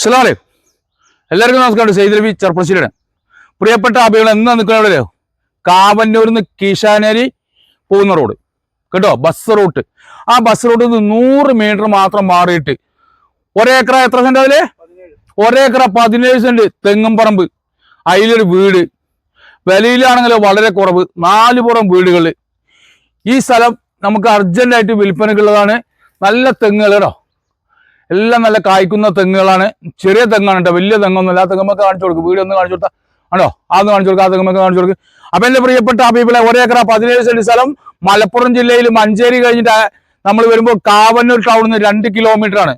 അസ്സലാമലൈ എല്ലാവർക്കും നമസ്കാരം. സെയ്ദ് രവി ചെറുപ്പശ്ശേരിയാണ് പ്രിയപ്പെട്ട അഭികൾ എന്നാ എവിടെയോ? കാവന്നൂരിൽ നിന്ന് കീശാനേരി പോകുന്ന റോഡ്. കേട്ടോ ബസ് റൂട്ട്. ആ ബസ് റൂട്ടിൽ നിന്ന് നൂറ് മീറ്റർ മാത്രം മാറിയിട്ട് ഒരേക്കറ എത്ര സെന്റ് അതിൽ ഒരേക്കറ പതിനേഴ് സെന്റ് തെങ്ങും പറമ്പ്. അതിലൊരു വീട്. വിലയിലാണെങ്കിൽ വളരെ കുറവ്. നാല് പുറം വീടുകൾ ഈ സ്ഥലം നമുക്ക് അർജന്റായിട്ട് വിൽപ്പനക്കുള്ളതാണ് നല്ല തെങ്ങുകൾ കേട്ടോ. എല്ലാം നല്ല കായ്ക്കുന്ന തെങ്ങുകളാണ്. ചെറിയ തെങ്ങാണ് കേട്ടോ. വലിയ തെങ്ങൊന്നുമില്ല ആ തെങ്ങുമൊക്കെ കാണിച്ചു കൊടുക്കും. വീട് ഒന്ന് കാണിച്ചു കൊടുത്താൽ ആണോ? അതൊന്ന് കാണിച്ചു കൊടുക്കുക ആ തെങ്ങുമൊക്കെ കാണിച്ചു കൊടുക്കും. അപ്പൊ എന്റെ പ്രിയപ്പെട്ട അബീബിലെ ഒരേക്കറ പതിനേഴ് സെന്റ് സ്ഥലം മലപ്പുറം ജില്ലയിൽ മഞ്ചേരി കഴിഞ്ഞിട്ട് നമ്മൾ വരുമ്പോൾ കാവന്നൂർ ടൗണിൽ നിന്ന് രണ്ട് കിലോമീറ്റർ ആണ്.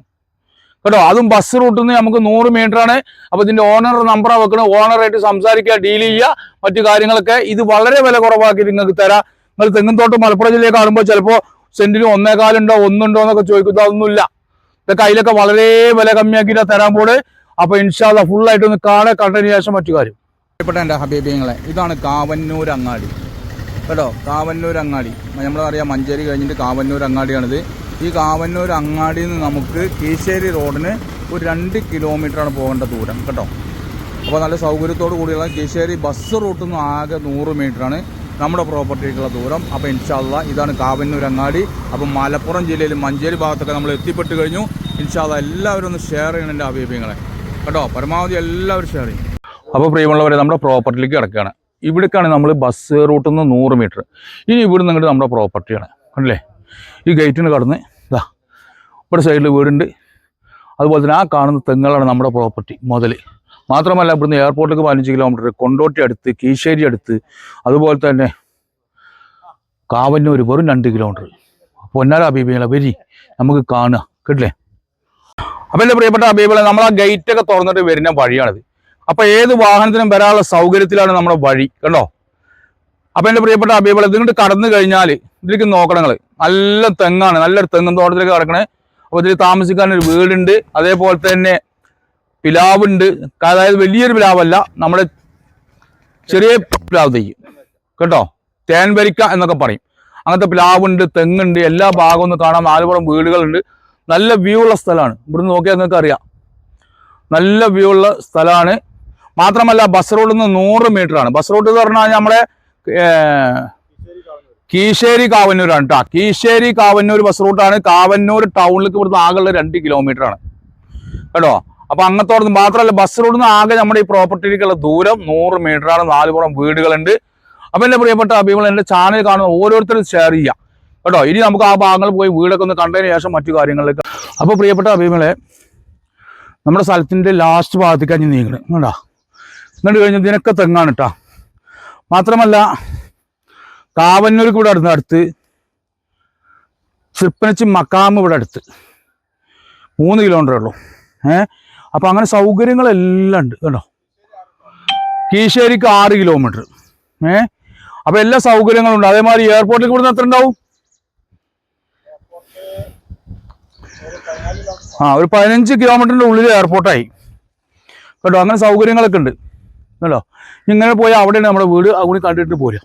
കേട്ടോ? അതും ബസ് റൂട്ടിൽ നിന്ന് നമുക്ക് നൂറ് മീറ്റർ ആണ്. അപ്പൊ ഇതിന്റെ ഓണർ നമ്പർ വെക്കണം. ഓണറായിട്ട് സംസാരിക്കുക ഡീൽ ചെയ്യുക മറ്റു കാര്യങ്ങളൊക്കെ. ഇത് വളരെ വില കുറവാക്കി നിങ്ങൾക്ക് തരാം. നിങ്ങൾ തെങ്ങുംതോട്ടം മലപ്പുറം ജില്ലയിൽ കാണുമ്പോൾ ചിലപ്പോൾ സെന്റിന് ഒന്നേകാലുണ്ടോ ഒന്നുണ്ടോ എന്നൊക്കെ ചോദിക്കുന്നത് അതൊന്നുമില്ല. ഇതൊക്കെ അതിലൊക്കെ വളരെ വില കമ്മിയാക്കിയിട്ട് തരാൻ പോട് അപ്പൊ ഇൻഷാല്ല ഫുൾ ആയിട്ട് ഒന്ന് കാണാൻ കണ്ടതിന് ശേഷം മറ്റു കാര്യം. പ്രിയപ്പെട്ട എന്റെ ഹബീബിങ്ങളെ ഇതാണ് കാവന്നൂർ അങ്ങാടി. കേട്ടോ കാവന്നൂർ അങ്ങാടി. നമ്മളറിയാം മഞ്ചേരി കഴിഞ്ഞിട്ട് കാവന്നൂർ അങ്ങാടിയാണിത്. ഈ കാവന്നൂർ അങ്ങാടിയിൽ നിന്ന് നമുക്ക് കീശ്ശേരി റോഡിന് ഒരു രണ്ട് കിലോമീറ്ററാണ് പോകേണ്ട ദൂരം കേട്ടോ. അപ്പോൾ നല്ല സൗകര്യത്തോടു കൂടിയുള്ള കീശ്ശേരി ബസ് റൂട്ടിൽ നിന്ന് ആകെ നൂറ് മീറ്ററാണ്. നമ്മുടെ പ്രോപ്പർട്ടിക്കുള്ള ദൂരം. അപ്പോൾ ഇൻഷാല്ല ഇതാണ് കാവന്നൂർ അങ്ങാടി അപ്പോൾ മലപ്പുറം ജില്ലയിൽ മഞ്ചേരി ഭാഗത്തൊക്കെ നമ്മൾ എത്തിപ്പെട്ട് കഴിഞ്ഞു. ഇൻഷാല്ല എല്ലാവരും ഒന്ന് ഷെയർ ചെയ്യണം എന്റെ അഭിപ്രായങ്ങളെ. കേട്ടോ? പരമാവധി എല്ലാവരും ഷെയർ ചെയ്യും. അപ്പോൾ പ്രിയമുള്ളവരെ നമ്മുടെ പ്രോപ്പർട്ടിയിലേക്ക് കിടക്കുകയാണ്. ഇവിടേക്കാണ് നമ്മൾ ബസ് റൂട്ടിൽ നിന്ന് നൂറ് മീറ്റർ ഇനി ഇവിടെ നിന്നിട്ട് നമ്മുടെ പ്രോപ്പർട്ടിയാണ് അല്ലേ ഈ ഗേറ്റിന് കടന്ന് ഇതാ ഇവിടെ സൈഡിൽ വീടുണ്ട്. അതുപോലെ തന്നെ ആ കാണുന്ന തെങ്ങുകളാണ് നമ്മുടെ പ്രോപ്പർട്ടി മുതൽ മാത്രമല്ല ഇവിടുന്ന് എയർപോർട്ടിലേക്ക് പതിനഞ്ച് കിലോമീറ്റർ കൊണ്ടോട്ടി അടുത്ത് കീശ്ശേരി അടുത്ത് അതുപോലെ തന്നെ കാവന്നൂർ വെറും രണ്ട് കിലോമീറ്റർ പൊന്നാര അബീബികളെ വരി നമുക്ക് കാണുക കേട്ടില്ലേ? അപ്പം എന്റെ പ്രിയപ്പെട്ട അബീബികളെ നമ്മൾ ആ ഗേറ്റൊക്കെ തുറന്നിട്ട് വരുന്ന വഴിയാണിത്. അപ്പൊ ഏത് വാഹനത്തിനും വരാനുള്ള സൗകര്യത്തിലാണ് നമ്മുടെ വഴി കണ്ടോ? അപ്പൊ എന്റെ പ്രിയപ്പെട്ട അബീബികളെ ഇതിങ്ങോട്ട് കടന്നു കഴിഞ്ഞാൽ ഇതിലേക്ക് നോക്കണങ്ങൾ നല്ല തെങ്ങാണ് നല്ലൊരു തെങ്ങും തോട്ടത്തിലേക്ക് കിടക്കണേ അപ്പോൾ ഇതിൽ താമസിക്കാൻ ഒരു വീടുണ്ട്. അതേപോലെ തന്നെ പിലാവുണ്ട്. അതായത് വലിയൊരു പിലാവല്ല നമ്മുടെ ചെറിയ പിലാവ് തെയ്യും കേട്ടോ? തേൻവരിക്ക എന്നൊക്കെ പറയും. അങ്ങനത്തെ പിലാവുണ്ട് തെങ്ങുണ്ട് എല്ലാ ഭാഗവും ഒന്ന് കാണാൻ നാലുപുറം വീടുകളുണ്ട്. നല്ല വ്യൂ ഉള്ള സ്ഥലമാണ്. ഇവിടുന്ന് നോക്കിയാൽ നിങ്ങൾക്ക് അറിയാം. നല്ല വ്യൂ ഉള്ള സ്ഥലമാണ്. മാത്രമല്ല ബസ് റോഡിൽ നിന്ന് നൂറ് മീറ്റർ ആണ്. ബസ് റോഡ് എന്ന് പറഞ്ഞാൽ നമ്മുടെ കീശേരി കാവന്നൂരാണ് കേട്ടോ കീശേരി കാവന്നൂർ ബസ് റൂട്ടാണ് കാവന്നൂർ ടൗണിലേക്ക് ഇവിടുന്ന് ആകെയുള്ള രണ്ട് കിലോമീറ്റർ ആണ്. കേട്ടോ? അപ്പൊ അങ്ങത്തോട് മാത്രമല്ല ബസ് റോഡിൽ നിന്ന് ആകെ നമ്മുടെ ഈ പ്രോപ്പർട്ടിയിലേക്കുള്ള ദൂരം നൂറ് മീറ്ററാണ് നാലുപുറം വീടുകളുണ്ട്. അപ്പൊ എന്റെ പ്രിയപ്പെട്ട അഭിമുഖം എന്റെ ചാനൽ കാണുന്ന ഓരോരുത്തരും ഷെയർ ചെയ്യാം കേട്ടോ ഇനി നമുക്ക് ആ ഭാഗങ്ങൾ പോയി വീടൊക്കെ ഒന്ന് കണ്ടതിന് ശേഷം മറ്റു കാര്യങ്ങളിലേക്ക്. അപ്പൊ പ്രിയപ്പെട്ട അഭിമുഖങ്ങളെ നമ്മുടെ സ്ഥലത്തിന്റെ ലാസ്റ്റ് ഭാഗത്തേക്ക് ഞാൻ നീങ്ങണം. കേട്ടോ എന്നിട്ട് കഴിഞ്ഞാൽ ഇതിനൊക്കെ തെങ്ങാണ് കേട്ടോ മാത്രമല്ല കാവന്നൂർക്ക് ഇവിടെ അടുത്ത് അടുത്ത് തൃപ്പനച്ചി മക്കാമ് ഇവിടെ അടുത്ത്. മൂന്ന് കിലോമീറ്റർ ഉള്ളൂ. ഏ? അപ്പൊ അങ്ങനെ സൗകര്യങ്ങളെല്ലാം ഉണ്ട് കേട്ടോ കീശേരിക്ക് ആറ് കിലോമീറ്റർ. ഏ? അപ്പൊ എല്ലാ സൗകര്യങ്ങളും ഉണ്ട് അതേമാതിരി എയർപോർട്ടിൽ ഇവിടുന്ന് എത്ര ഉണ്ടാവും? ആ ഒരു പതിനഞ്ച് കിലോമീറ്ററിന്റെ ഉള്ളിൽ എയർപോർട്ടായി കേട്ടോ അങ്ങനെ സൗകര്യങ്ങളൊക്കെ ഉണ്ട്. കേട്ടോ ഇങ്ങനെ പോയാൽ അവിടെയാണ് നമ്മുടെ വീട്. അവിടെ കണ്ടിട്ട് പോരുക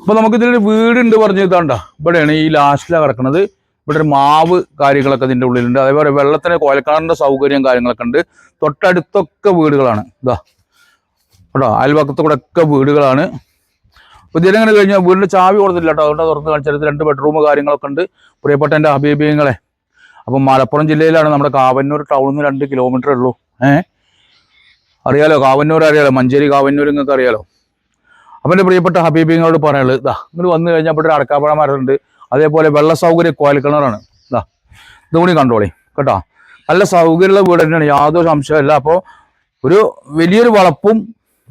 അപ്പൊ നമുക്ക് ഇതിലൊരു വീടുണ്ട് പറഞ്ഞു ഇതാണ്ട. ഇവിടെയാണ് ഈ ലാസ്റ്റിലാണ് കിടക്കുന്നത് ഇവിടെ ഒരു മാവ് കാര്യങ്ങളൊക്കെ ഇതിന്റെ ഉള്ളിലുണ്ട്. അതേപോലെ വെള്ളത്തിന് കോലക്കാടിന്റെ സൗകര്യം കാര്യങ്ങളൊക്കെ ഉണ്ട്. തൊട്ടടുത്തൊക്കെ വീടുകളാണ്. ഇതാ. കേട്ടോ അയൽവക്കത്ത് കൂടെ ഒക്കെ വീടുകളാണ്. അപ്പോൾ ഇതിലെങ്ങനെ കഴിഞ്ഞാൽ വീടിന്റെ ചാവി കൊടുത്തില്ല കേട്ടോ. അതുകൊണ്ട് തുറന്ന് കാണിച്ചത്. രണ്ട് ബെഡ്റൂം കാര്യങ്ങളൊക്കെ ഉണ്ട്. പ്രിയപ്പെട്ട എന്റെ അഭിപ്രായങ്ങളെ അപ്പം മലപ്പുറം ജില്ലയിലാണ് നമ്മുടെ കാവന്നൂർ ടൗണിൽ നിന്ന് രണ്ട് കിലോമീറ്റർ ഉള്ളൂ. ഏഹ് അറിയാലോ കാവന്നൂർ അറിയാലോ മഞ്ചേരി കാവന്നൂർ നിങ്ങൾക്ക് അറിയാലോ. അപ്പം എന്റെ പ്രിയപ്പെട്ട ഹബീബിങ്ങളോട് പറയാനുള്ളത് ഇതാ. ഇങ്ങോട്ട് വന്നു കഴിഞ്ഞാൽ ഇവിടെ ഒരു അടക്കാപ്പഴ മരമുണ്ട് അതേപോലെ വെള്ള സൗകര്യം കോയൽക്കിണറാണ് ഇതാ ഇതുകൂടി കണ്ടോളി കേട്ടോ? നല്ല സൗകര്യമുള്ള വീട് തന്നെയാണ് യാതൊരു സംശയമില്ല അപ്പോൾ ഒരു വലിയൊരു വളപ്പും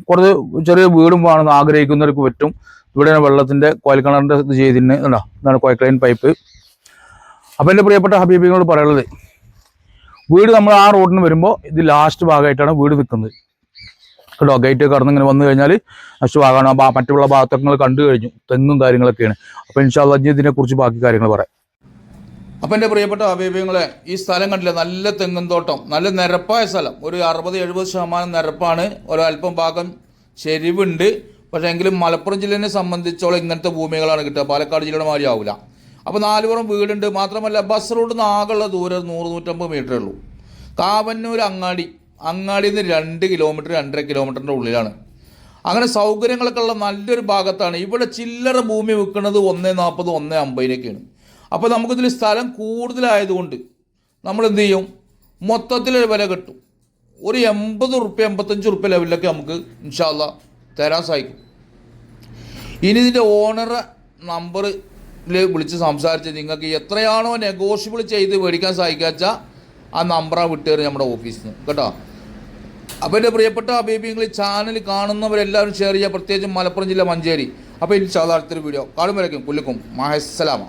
കുറച്ച് ചെറിയ വീടും വേണമെന്ന് ആഗ്രഹിക്കുന്നവർക്ക് പറ്റും. ഇവിടെ വെള്ളത്തിന്റെ കോയൽക്കിണറിന്റെ ഇത് ചെയ്തിന് കണ്ടോ? ഇതാണ് കോയക്ലൈൻ പൈപ്പ് അപ്പം എന്റെ പ്രിയപ്പെട്ട ഹബീബികളോട് പറയുള്ളത് വീട് നമ്മൾ ആ റോഡിന് വരുമ്പോൾ ഇത് ലാസ്റ്റ് ഭാഗമായിട്ടാണ് വീട് നിൽക്കുന്നത് കേട്ടോ ഗേറ്റ് കടന്ന് ഇങ്ങനെ വന്നു കഴിഞ്ഞാൽ ആ മറ്റുള്ള ഭാഗത്തങ്ങൾ കണ്ടു കഴിഞ്ഞു. തെങ്ങും കാര്യങ്ങളൊക്കെയാണ്. അപ്പോൾ ഇൻഷാല്ല ഇതിനെ കുറിച്ച് ബാക്കി കാര്യങ്ങൾ പറയാം. അപ്പം എന്റെ പ്രിയപ്പെട്ട അഭിപ്രായങ്ങളെ ഈ സ്ഥലം കണ്ടില്ല? നല്ല തെങ്ങും തോട്ടം. നല്ല നിരപ്പായ സ്ഥലം. ഒരു അറുപത് എഴുപത് ശതമാനം നിരപ്പാണ്. ഒരല്പം ഭാഗം ചെരിവുണ്ട്. പക്ഷേ എങ്കിലും മലപ്പുറം ജില്ലേനെ സംബന്ധിച്ചോളം ഇങ്ങനത്തെ ഭൂമികളാണ് കിട്ടുക. പാലക്കാട് ജില്ലയുടെ മാതിരി ആവില്ല അപ്പോൾ നാലുപുറം വീടുണ്ട്. മാത്രമല്ല ബസ് റോഡിൽ നിന്ന് ആകെയുള്ള ദൂരം നൂറ് നൂറ്റമ്പത് മീറ്ററേ ഉള്ളൂ. കാവന്നൂർ അങ്ങാടി. അങ്ങാടിയിൽ നിന്ന് രണ്ട് കിലോമീറ്റർ രണ്ടര കിലോമീറ്ററിന്റെ ഉള്ളിലാണ്. അങ്ങനെ സൗകര്യങ്ങളൊക്കെ ഉള്ള നല്ലൊരു ഭാഗത്താണ്. ഇവിടെ ചില്ലറ ഭൂമി വിൽക്കുന്നത് ഒന്ന് നാൽപ്പത് ഒന്ന് അമ്പതിനൊക്കെയാണ്. അപ്പോൾ നമുക്കിതിൽ സ്ഥലം കൂടുതലായതുകൊണ്ട് നമ്മൾ എന്ത് ചെയ്യും? മൊത്തത്തിലൊരു വില കിട്ടും. ഒരു എൺപത് റുപ്യ എൺപത്തഞ്ച് റുപ്യ ലെവലിലൊക്കെ നമുക്ക് ഇൻഷാല്ല തരാൻ സാധിക്കും. ഇനി ഇതിന്റെ ഓണറെ നമ്പറിൽ വിളിച്ച് സംസാരിച്ച് നിങ്ങൾക്ക് എത്രയാണോ നെഗോഷ്യബിൾ ചെയ്ത് മേടിക്കാൻ സാധിക്കാച്ച ആ നമ്പറാണ് വിട്ടുകയറി നമ്മുടെ ഓഫീസിൽ നിന്ന് കേട്ടോ? അപ്പോൾ എന്റെ പ്രിയപ്പെട്ട അബീബിങ്ങൾ ചാനൽ കാണുന്നവരെല്ലാവരും ഷെയർ ചെയ്യുക. പ്രത്യേകിച്ചും മലപ്പുറം ജില്ല മഞ്ചേരി. അപ്പോൾ ഇനി സാധാരണ വീഡിയോ കാണുമ്പോഴേക്കും പുല്ലിക്കും. മഹസ്സലാമ